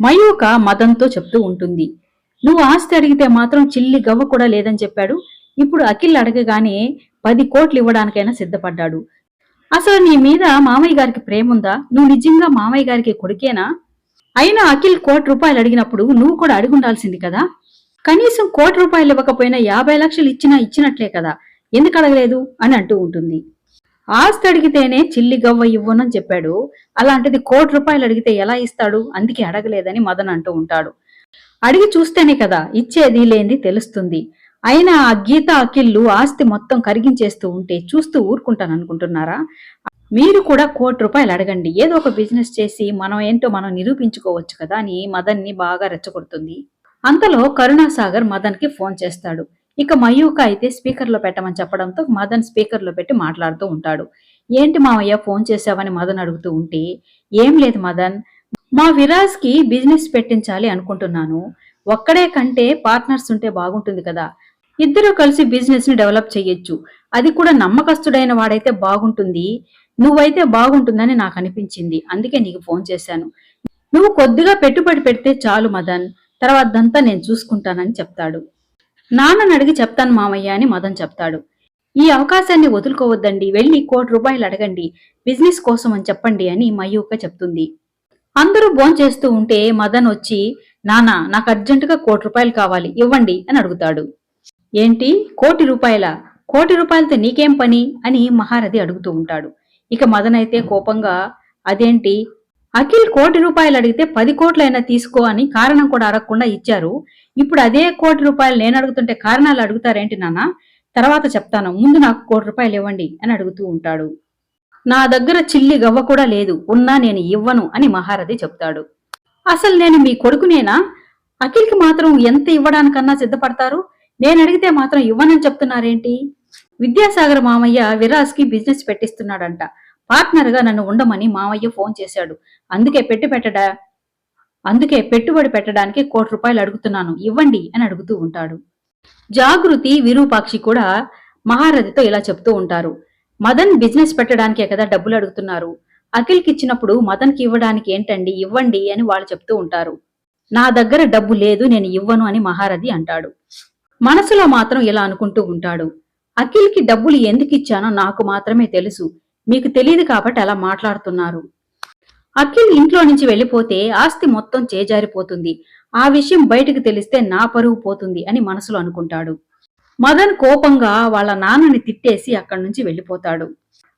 మయూక మదంతో చెప్తూ ఉంటుంది. నువ్వు ఆస్తి అడిగితే మాత్రం చిల్లి గవ్వ కూడా లేదని చెప్పాడు. ఇప్పుడు అఖిల్ అడగగానే పది కోట్లు ఇవ్వడానికైనా సిద్ధపడ్డాడు. అసలు నీ మీద మామయ్య గారికి ప్రేముందా? నువ్వు నిజంగా మామయ్య గారికి కొడుకేనా? అయినా అఖిల్ కోటి రూపాయలు అడిగినప్పుడు నువ్వు కూడా అడిగి ఉండాల్సింది కదా? కనీసం కోటి రూపాయలు ఇవ్వకపోయినా యాభై లక్షలు ఇచ్చినా ఇచ్చినట్లే కదా? ఎందుకు అడగలేదు? అని అంటూ ఉంటుంది. ఆస్తి అడిగితేనే చిల్లి గవ్వ ఇవ్వనని చెప్పాడు. అలాంటిది కోటి రూపాయలు అడిగితే ఎలా ఇస్తాడు? అందుకే అడగలేదని మదన్ అంటూ ఉంటాడు. అడిగి చూస్తేనే కదా ఇచ్చేది లేనిది తెలుస్తుంది. అయినా ఆ గీత అఖిల్లు ఆస్తి మొత్తం కరిగించేస్తూ ఉంటే చూస్తూ ఊరుకుంటాను అనుకుంటున్నారా? మీరు కూడా కోటి రూపాయలు అడగండి. ఏదో ఒక బిజినెస్ చేసి మనం ఏంటో మనం నిరూపించుకోవచ్చు కదా అని మదన్ని బాగా రెచ్చగొడుతుంది. అంతలో కరుణాసాగర్ మదన్కి ఫోన్ చేస్తాడు. ఇక మయూక అయితే స్పీకర్లో పెట్టమని చెప్పడంతో మదన్ స్పీకర్లో పెట్టి మాట్లాడుతూ ఉంటాడు. ఏంటి మామయ్య ఫోన్ చేసావని మదన్ అడుగుతూ ఉంటే ఏం లేదు మదన్ మా విరాజ్కి బిజినెస్ పెట్టించాలి అనుకుంటున్నాను. ఒక్కడే కంటే పార్ట్నర్స్ ఉంటే బాగుంటుంది కదా. ఇద్దరు కలిసి బిజినెస్ని డెవలప్ చేయొచ్చు అది కూడా నమ్మకస్తుడైన వాడైతే బాగుంటుంది. నువ్వైతే బాగుంటుందని నాకు అనిపించింది. అందుకే నీకు ఫోన్ చేశాను. నువ్వు కొద్దిగా పెట్టుబడి పెడితే చాలు మదన్. తర్వాతంతా నేను చూసుకుంటానని చెప్తాడు. నాన్నని అడిగి చెప్తాను మామయ్య అని మదన్ చెప్తాడు. ఈ అవకాశాన్ని వదులుకోవద్దండి వెళ్ళి కోటి రూపాయలు అడగండి బిజినెస్ కోసం అని చెప్పండి అని మయూక చెప్తుంది. అందరూ భోంచేస్తూ ఉంటే మదన్ వచ్చి నానా నాకు అర్జెంటుగా కోటి రూపాయలు కావాలి ఇవ్వండి అని అడుగుతాడు. ఏంటి? కోటి రూపాయల? కోటి రూపాయలతో నీకేం పని? అని మహారథి అడుగుతూ ఉంటాడు. ఇక మదన్ అయితే కోపంగా అదేంటి? అఖిల్ కోటి రూపాయలు అడిగితే పది కోట్లైనా తీసుకో అని కారణం కూడా అడగకుండా ఇచ్చారు. ఇప్పుడు అదే కోటి రూపాయలు నేను అడుగుతుంటే కారణాలు అడుగుతారేంటి నాన్న? తర్వాత చెప్తాను. ముందు నాకు కోటి రూపాయలు ఇవ్వండి అని అడుగుతూ ఉంటాడు. నా దగ్గర చిల్లి గవ్వ కూడా లేదు. ఉన్నా నేను ఇవ్వను అని మహారథి చెప్తాడు. అసలు నేను మీ కొడుకునేనా? అఖిల్కి మాత్రం ఎంత ఇవ్వడానికన్నా సిద్ధపడతారు? నేను అడిగితే మాత్రం ఇవ్వనని చెప్తున్నారేంటి? విద్యాసాగర్ మామయ్య విరాజ్కి బిజినెస్ పెట్టిస్తున్నాడంట. పార్ట్నర్గా నన్ను ఉండమని మామయ్య ఫోన్ చేశాడు. అందుకే పెట్టి పెట్టడా అందుకే పెట్టుబడి పెట్టడానికి కోటి రూపాయలు అడుగుతున్నాను. ఇవ్వండి అని అడుగుతూ ఉంటాడు. జాగృతి విరూపాక్షి కూడా మహారథితో ఇలా చెప్తూ ఉంటారు. మదన్ బిజినెస్ పెట్టడానికే కదా డబ్బులు అడుగుతున్నారు. అఖిల్కి ఇచ్చినప్పుడు మదన్కి ఇవ్వడానికి ఏంటండి ఇవ్వండి అని వాళ్ళు చెప్తూ ఉంటారు. నా దగ్గర డబ్బు లేదు నేను ఇవ్వను అని మహారథి అంటాడు. మనసులో మాత్రం ఇలా అనుకుంటూ ఉంటాడు. అఖిల్కి డబ్బులు ఎందుకు ఇచ్చానో నాకు మాత్రమే తెలుసు. మీకు తెలియదు కాబట్టి అలా మాట్లాడుతున్నారు. అఖిల్ ఇంట్లో నుంచి వెళ్ళిపోతే ఆస్తి మొత్తం చేజారిపోతుంది. ఆ విషయం బయటకు తెలిస్తే నా పరువు పోతుంది అని మనసులో అనుకుంటాడు. మదన్ కోపంగా వాళ్ళ నాన్నని తిట్టేసి అక్కడి నుంచి వెళ్ళిపోతాడు.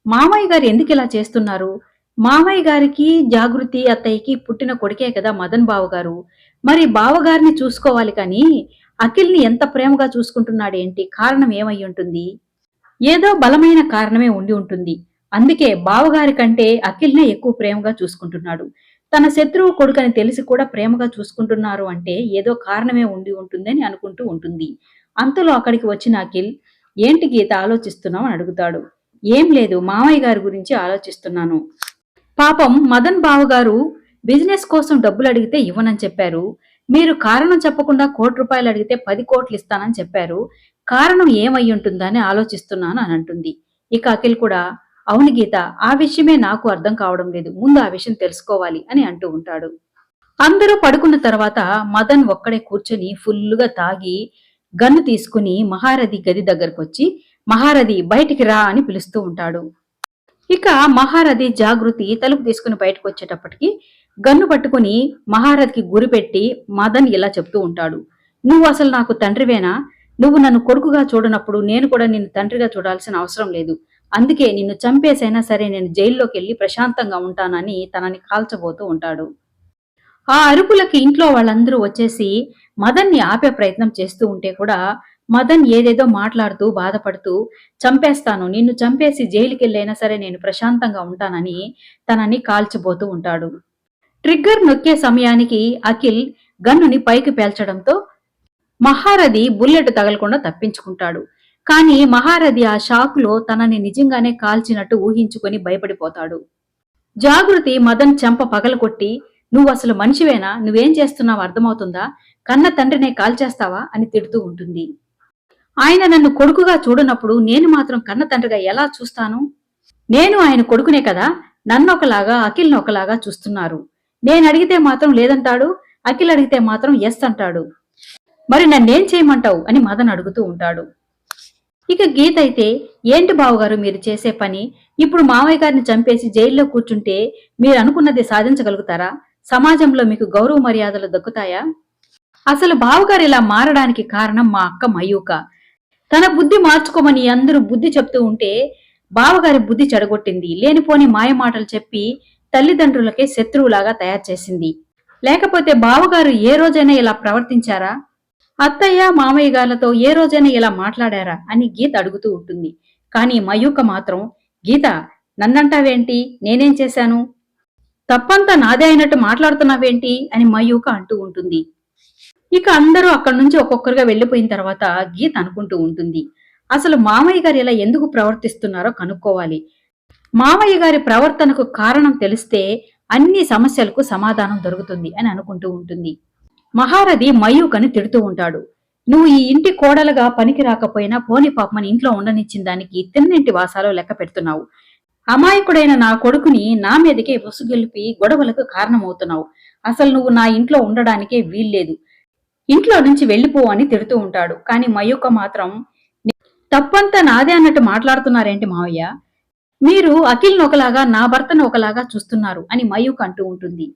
మామయ్య గారు ఎందుకు ఇలా చేస్తున్నారు? మామయ్య గారికి జాగృతి అత్తయ్యకి పుట్టిన కొడుకే కదా మదన్ బావగారు. మరి బావగారిని చూసుకోవాలి కానీ అఖిల్ని ఎంత ప్రేమగా చూసుకుంటున్నాడేంటి? కారణం ఏమై ఉంటుంది? ఏదో బలమైన కారణమే ఉండి ఉంటుంది. అందుకే బావగారి కంటే అఖిల్నే ఎక్కువ ప్రేమగా చూసుకుంటున్నాడు. తన శత్రువు కొడుకని తెలిసి కూడా ప్రేమగా చూసుకుంటున్నారు అంటే ఏదో కారణమే ఉండి ఉంటుందని అనుకుంటూ ఉంటుంది. అంతలో అక్కడికి వచ్చిన అఖిల్ ఏంటి గీత ఆలోచిస్తున్నావు? అని అడుగుతాడు. ఏం లేదు మామయ్య గారి గురించి ఆలోచిస్తున్నాను. పాపం మదన్ బావగారు బిజినెస్ కోసం డబ్బులు అడిగితే ఇవ్వనని చెప్పారు. మీరు కారణం చెప్పకుండా కోటి రూపాయలు అడిగితే పది కోట్లు ఇస్తానని చెప్పారు. కారణం ఏమై ఉంటుందని ఆలోచిస్తున్నాను అని అంటుంది. ఇక అఖిల్ కూడా అవును గీత ఆ విషయమే నాకు అర్థం కావడం లేదు. ముందు ఆ విషయం తెలుసుకోవాలి అని అంటూ ఉంటాడు. అందరూ పడుకున్న తర్వాత మదన్ ఒక్కడే కూర్చొని ఫుల్లుగా తాగి గన్ను తీసుకుని మహారథి గది దగ్గరకు వచ్చి మహారథి బయటికి రా అని పిలుస్తూ ఉంటాడు. ఇక మహారథి జాగృతి తలుపు తీసుకుని బయటకు వచ్చేటప్పటికి గన్ను పట్టుకుని మహారథికి గురిపెట్టి మదన్ ఇలా చెప్తూ ఉంటాడు. నువ్వు అసలు నాకు తండ్రివేనా? నువ్వు నన్ను కొడుకుగా చూడనప్పుడు నేను కూడా నిన్ను తండ్రిగా చూడాల్సిన అవసరం లేదు. అందుకే నిన్ను చంపేసైనా సరే నేను జైల్లోకి వెళ్ళి ప్రశాంతంగా ఉంటానని తనని కాల్చబోతూ ఉంటాడు. ఆ అరుపులకి ఇంట్లో వాళ్ళందరూ వచ్చేసి మదన్ని ఆపే ప్రయత్నం చేస్తూ ఉంటే కూడా మదన్ ఏదేదో మాట్లాడుతూ బాధపడుతూ చంపేస్తాను నిన్ను చంపేసి జైలుకి వెళ్ళైనా సరే నేను ప్రశాంతంగా ఉంటానని తనని కాల్చబోతూ ఉంటాడు. ట్రిగ్గర్ నొక్కే సమయానికి అఖిల్ గన్నుని పైకి పేల్చడంతో మహారథి బుల్లెట్ తగలకుండా తప్పించుకుంటాడు. కానీ మహారథి ఆ షాకులో తనని నిజంగానే కాల్చినట్టు ఊహించుకొని భయపడిపోతాడు. జాగృతి మదన్ చెంప పగలకొట్టి నువ్వు అసలు మనిషివేనా? నువ్వేం చేస్తున్నావు అర్థమవుతుందా? కన్న తండ్రినే కాల్చేస్తావా? అని తిడుతూ ఉంటుంది. ఆయన నన్ను కొడుకుగా చూడనప్పుడు నేను మాత్రం కన్న తండ్రిగా ఎలా చూస్తాను? నేను ఆయన కొడుకునే కదా? నన్ను ఒకలాగా అఖిల్ని ఒకలాగా చూస్తున్నారు. నేను అడిగితే మాత్రం లేదంటాడు అఖిల్ అడిగితే మాత్రం ఎస్ అంటాడు. మరి నన్నేం చేయమంటావు? అని మదన్ అడుగుతూ ఉంటాడు. ఇక గీత అయితే ఏంటి బావగారు మీరు చేసే పని? ఇప్పుడు మామయ్య గారిని చంపేసి జైల్లో కూర్చుంటే మీరు అనుకున్నది సాధించగలుగుతారా? సమాజంలో మీకు గౌరవ మర్యాదలు దక్కుతాయా? అసలు బావగారు ఇలా మారడానికి కారణం మా అక్క మయూక. తన బుద్ధి మార్చుకోమని అందరూ బుద్ధి చెప్తూ ఉంటే బావగారి బుద్ధి చెడగొట్టింది. లేనిపోని మాయ మాటలు చెప్పి తల్లిదండ్రులకే శత్రువులాగా తయారు చేసింది. లేకపోతే బావగారు ఏ రోజైనా ఇలా ప్రవర్తించారా? అత్తయ్య మామయ్య గారితో ఏ రోజైనా ఇలా మాట్లాడారా అని గీత అడుగుతూ ఉంటుంది. కానీ మయూక మాత్రం గీత నన్నంటావేంటి? నేనేం చేశాను? తప్పంతా నాదే అయినట్టు మాట్లాడుతున్నావేంటి? అని మయూక అంటూ ఉంటుంది. ఇక అందరూ అక్కడి నుంచి ఒక్కొక్కరుగా వెళ్ళిపోయిన తర్వాత గీత అనుకుంటూ ఉంటుంది. అసలు మామయ్య గారు ఇలా ఎందుకు ప్రవర్తిస్తున్నారో కనుక్కోవాలి. మామయ్య గారి ప్రవర్తనకు కారణం తెలిస్తే అన్ని సమస్యలకు సమాధానం దొరుకుతుంది అని అనుకుంటూ ఉంటుంది. మహారథి మయూకని తిడుతూ ఉంటాడు. నువ్వు ఈ ఇంటి కోడలుగా పనికి రాకపోయినా పోని పాపమని ఇంట్లో ఉండనిచ్చిన దానికి తిన్నింటి వాసాలు లెక్క పెడుతున్నావు. అమాయకుడైన నా కొడుకుని నా మీదకే ఉసుగెలిపి గొడవలకు కారణమవుతున్నావు. అసలు నువ్వు నా ఇంట్లో ఉండడానికే వీల్లేదు. ఇంట్లో నుంచి వెళ్ళిపో అని తిడుతూ ఉంటాడు. కానీ మయూక మాత్రం తప్పంతా నాదే అన్నట్టు మాట్లాడుతున్నారేంటి మావయ్య? మీరు అఖిల్ను ఒకలాగా నా భర్తను ఒకలాగా చూస్తున్నారు అని మయూక్ అంటూ ఉంటుంది.